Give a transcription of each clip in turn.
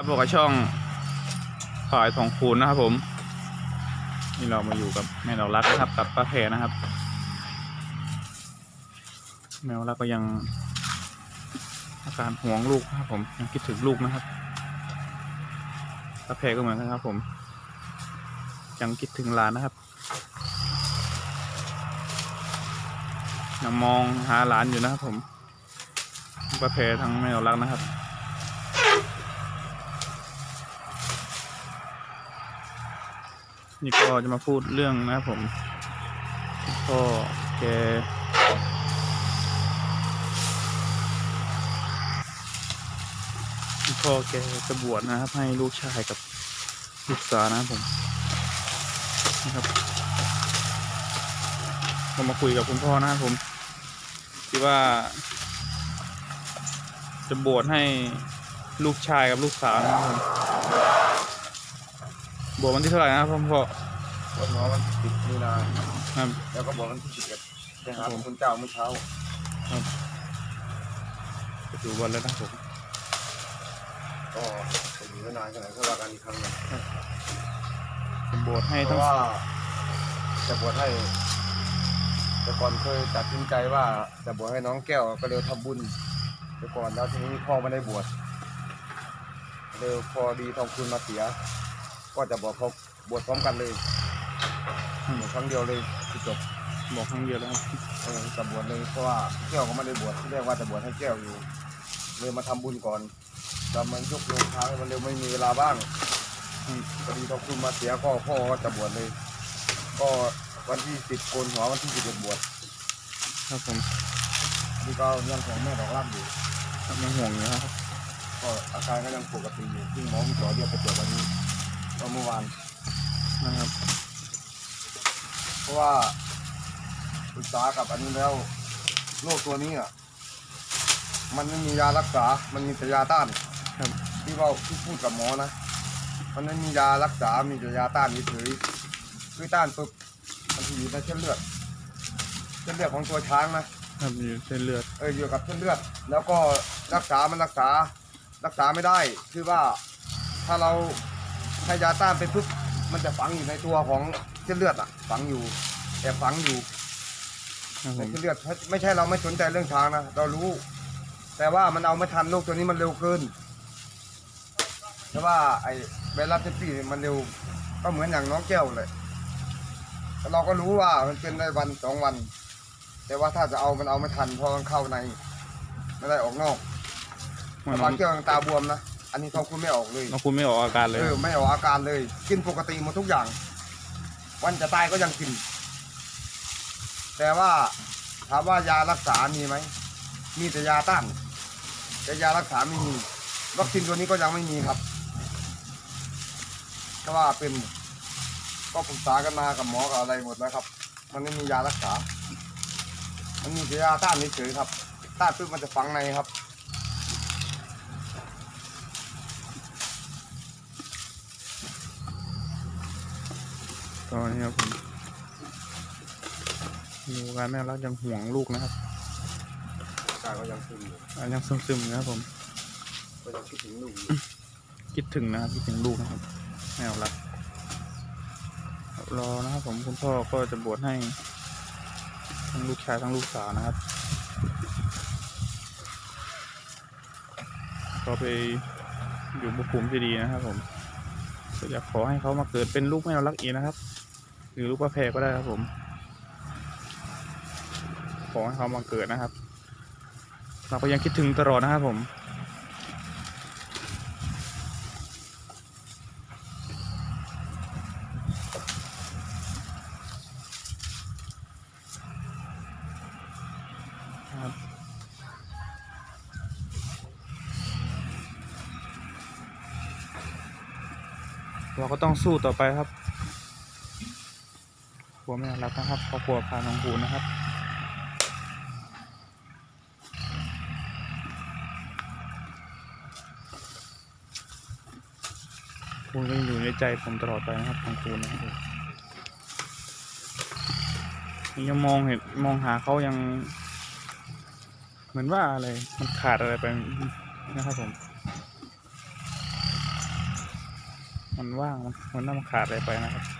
ครับบกกับช่องฝ่ายทองคูณนะครับผม นี่เรามาอยู่กับแม่ดอกรักนะครับกับป้าแพรนะครับ แม่ดอกรักก็ยังอาการห่วงลูกนะครับ ผมยังคิดถึงลูกนะครับป้าแพรก็เหมือนกันครับ ผมยังคิดถึงหลานนะครับยังมองหาหลานอยู่นะครับผมป้าแพรทั้งแม่ดอกรักนะครับ นี่ก็จะมาพูดเรื่องนะครับผมพ่อแกพ่อแกจะบวชนะครับ ให้ลูกชายกับลูกสาวนะครับผมนะครับก็มาคุยกับคุณพ่อนะครับผมที่ว่า จะบวชให้ลูกชายกับลูกสาวนะครับผม บวชวันที่เท่าไหร่นะครับพ่อวันน้อวันที่สิบมีนาครับ แล้วก็บอกวันที่สิบเอ็ดไปหาครับผม คุณเจ้าเมื่อเช้าไปดูวันแล้วนะครับผมก็จะอยู่ไม่นานขนาดก็ว่ากันอีกครั้งหนึงผมบวชให้เพทั้งราะว่าจะบวชให้ แต่ก่อนเคยตัดสินใจว่าจะบวชให้น้องแก้วก็เร็วทำบุญแต่ก่อนแล้วทีนี้พ่อไม่ได้บวชเร็วพอดีทองคุณมาเสีย ก็จะบอกเขาบวชพร้อมกันเลยบวชครั้งเดียวเลยคือจบบอกครั้งเดียวแล้วครับเออจะบวชเลยเพราะว่าแก้วก็ไม่ได้บวชที่เรียกว่าจะบวชให้แก้วอยู่ เลยมาทำบุญก่อนแล้วมันยกโยงค้างมันเร็วไม่มีเวลาบ้างอืมพอดีทองคุณมาเสียก็พ่อก็จะบวชเลย ก็วันที่สิบโกนหัววันที่สิบเอ็ดบวชครับผมนี่ก็ยังของแม่ดอกรับอยู่ครับยังห่วงอยู่นะครับก็อาการก็ยังปกติอยู่ซึ่งหมอมีต่อเรียกไปตรวจวันนี้ ก็เมื่อวานนะครับ เพราะว่าปรึกษากับอันนี้แล้วโรคตัวนี้อะ มันไม่มียารักษา มันมีแต่ยาต้านครับที่ว่าที่พูดกับหมอนะ มันไม่มียารักษา มีแต่ยาต้านเฉยๆคือต้านปุ๊บมันจะอยู่ในเส้นเลือด เส้นเลือดของตัวช้างนะ ครับอยู่เส้นเลือด เอออยู่กับเส้นเลือด แล้วก็รักษา มันรักษา รักษาไม่ได้ คือว่าถ้าเรา ให้ยาต้านไปปุ๊บมันจะฝังอยู่ในตัวของเส้นเลือดอะ ฝังอยู่แอบฝังอยู่ครับผในมเส้นเลือดไม่ใช่เราไม่สนใจเรื่องช้างนะเรารู้ แต่ว่ามันเอาไม่ทันโรคตัวนี้มันเร็วเกินแต่ว่าไอ้ไวรัสเซปีมันเร็วก็เหมือนอย่างน้องแก้วเลยแต่เราก็รู้ว่ามันเป็นได้วันสองวัน แต่ว่าถ้าจะเอามันเอาไม่ทันเพราะมันเข้าใน ไม่ได้ออกนอกเหมือนบางแก้วยังตาบวมนะ อันนี้เขาคุณไม่ออกเลยน้องคุณไม่ออกอาการเลยเออไม่ออกอาการเลย กินปกติหมดทุกอย่าง วันจะตายก็ยังกิน แต่ว่าถามว่ายารักษามีไหมมีแต่ยาต้านแต่ยารักษาไม่มีวัคซีนตัวนี้ก็ยังไม่มีครับเพราะว่าเป็น ก็ปรึกษากันมากับหมอกับอะไรหมดแล้วครับ มันไม่มียารักษา มันมีแต่ยาต้านเฉยๆครับ ต้านปุ๊บมันจะฝังในครับ ตอนนี้ครับผมดูการแม่รักยังห่วงลูกนะครับกายก็ยังซึมอยู่อะยังซึมๆอยู่นะครับผม ก็ยังคิดถึงลูกอยู่คิดถึงนะครับคิดถึงลูกนะครับแม่รักรอนะครับผมคุณพ่อก็จะบวชให้ทั้งลูกชายทั้งลูกสาวนะครับ ก็ไปอยู่บุภูมิที่ดีนะครับผมก็อยากขอให้เขามาเกิดเป็นลูกแม่รักอีกนะครับ หรือลูกป้าแพรก็ได้ครับผม ขอให้เขามาเกิดนะครับ เราก็ยังคิดถึงตลอดนะครับผมเราก็ต้องสู้ต่อไปครับ รัวแม่รักนะครับครอบครัวพาน้องภูนะครับคุณก็ยังอยู่ในใจผมตลอดไปนะครับทางคุณนะครับยังมองเห็นมองหาเขายัง เหมือนว่าอะไรมันขาดอะไรไปนะครับผม มันว่างมันมันน่ามันขาดอะไรไปนะครับ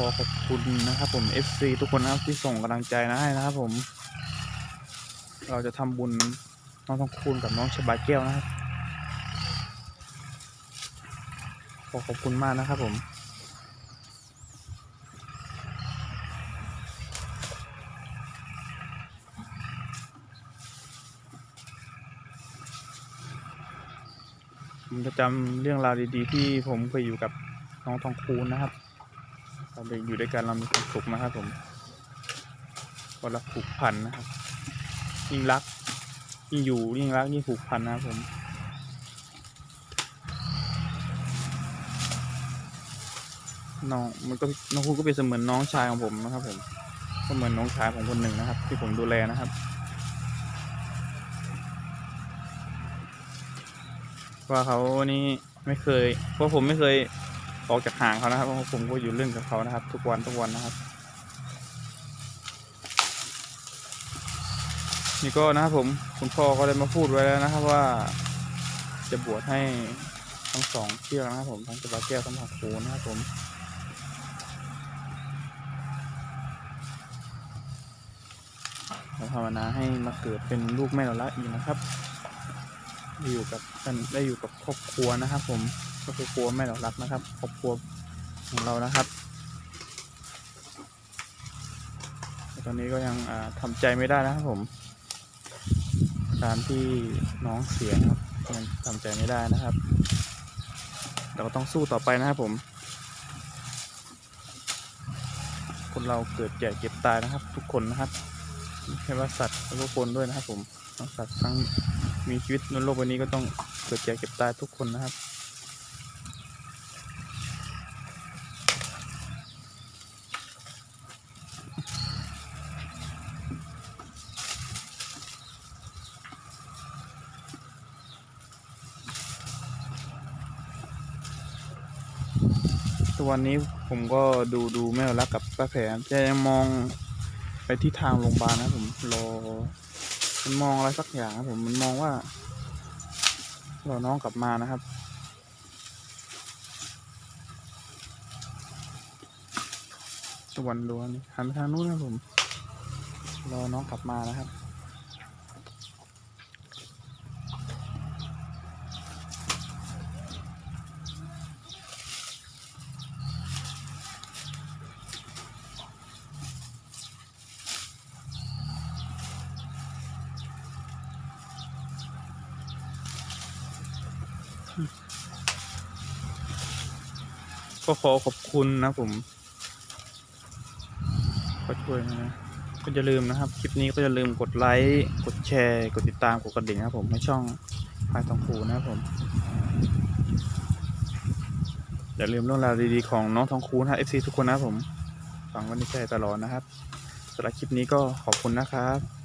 ขอขอบคุณนะครับผม FC ทุกคนนะครับที่ส่งกำลังใจนะให้นะครับผม เราจะทำบุญน้องทองคูณกับน้องชบาแก้วนะครับ ขอขอบคุณมากนะครับผมผมจะจำเรื่องราวดีๆ ที่ผมเคยอยู่กับน้องทองคูณนะครับ เราได้อยู่ด้วยกันเรามีความสุขนะครับผมคนละผูกพันนะครับ ยิ่งรัก ยิ่งอยู่ยิ่งรักยิ่งผูกพันนะครับผมน้องมันก็น้องคูณก็เป็นเสมือนน้องชายของผมนะครับ ผม ก็เหมือนน้องชายของคนหนึ่งนะครับ ที่ผมดูแลนะครับ ว่าเขานี่ไม่เคยเพราะผมไม่เคย ออกจากห่างเขานะครับผมก็อยู่เรื่องกับเขานะครับ ทุกวันทุกวันนะครับ นี่ก็นะครับผมคุณพ่อก็ได้มาพูดไว้แล้วนะครับว่า จะบวชให้ทั้งสองเชือกนะครับผมทั้งจะบาแก้วทั้งหักคูนะครับผมเราภาวนาให้มาเกิดเป็นลูกแม่เราละอีกนะครับได้อยู่กับกันได้อยู่กับครอบครัวนะครับผม ก็คือครัวแม่เรารักนะครับครอบครัวของเรานะครับตอนนี้ก็ยังอ่าทำใจไม่ได้นะครับผมการที่น้องเสียครับยังทำใจไม่ได้นะครับ เราก็ต้องสู้ต่อไปนะครับผม คนเราเกิดแก่เก็บตายนะครับ ทุกคนนะครับไม่ใช่ว่าสัตว์แล้วก็คนด้วยนะครับ ผมทั้งสัตว์ทั้งมีชีวิตบนโลกใบนี้ก็ต้องเกิดแก่เก็บตายทุกคนนะครับ กวันนี้ผมก็ดูดูแม่รักกับป้าแผลจะยังมองไปที่ทางโรงพยาบาลนะผมรอมันมองอะไรสักอย่างครับผมมันมองว่ารอน้องกลับมานะครับทุกวันดูนี่หันไปทางนู้นนะผม รอน้องกลับมานะครับ ก็ขอขอบคุณนะผม ก็ช่วยนะก็อย่าลืมนะครับ คลิปนี้ก็อย่าลืมกดไลค์กดแชร์ กดติดตามกดกระดิ่งนะผมให้ช่องพายทองคูนะครับผม อย่าลืมเรื่องราวดีๆของน้องทองคูนะ FC ทุกคนนะผม ฟังวันนี้ใจตลอดนะครับสำหรับคลิปนี้ก็ขอบคุณนะครับ